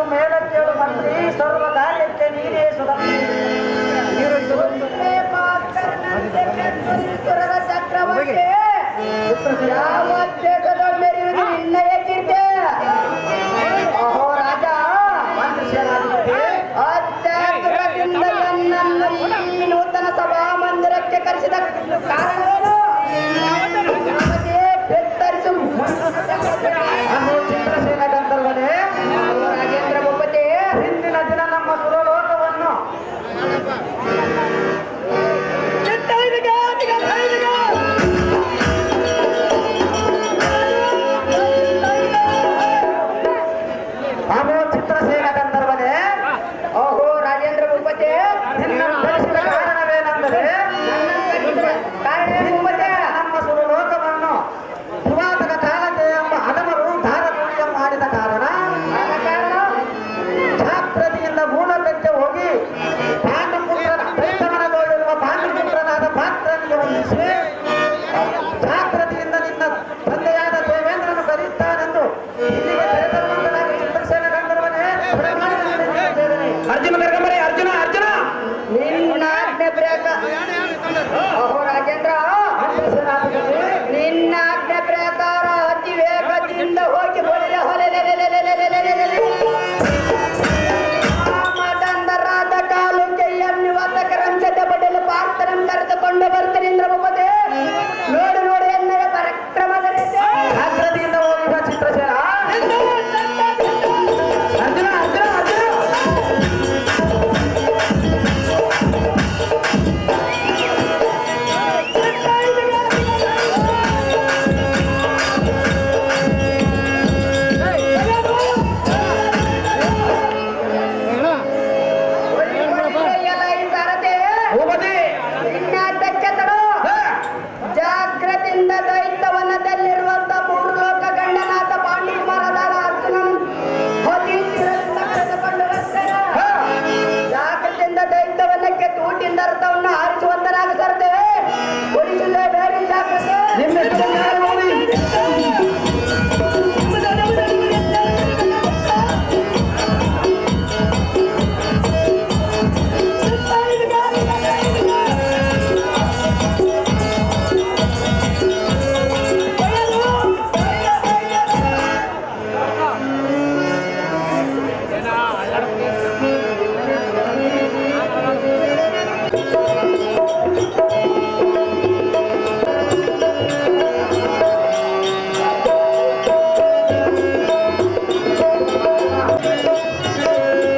ಐಶ್ವರ್ಯಮಸ್ತು ಮೇಲಕ್ಕೇಳು ಮಂತ್ರಿ ಸರ್ವ ಕಾರ್ಯಕ್ಕೆ ನೀನೇ ¡Venga! ಕೊಂಡು ಬರ್ತೇನೆ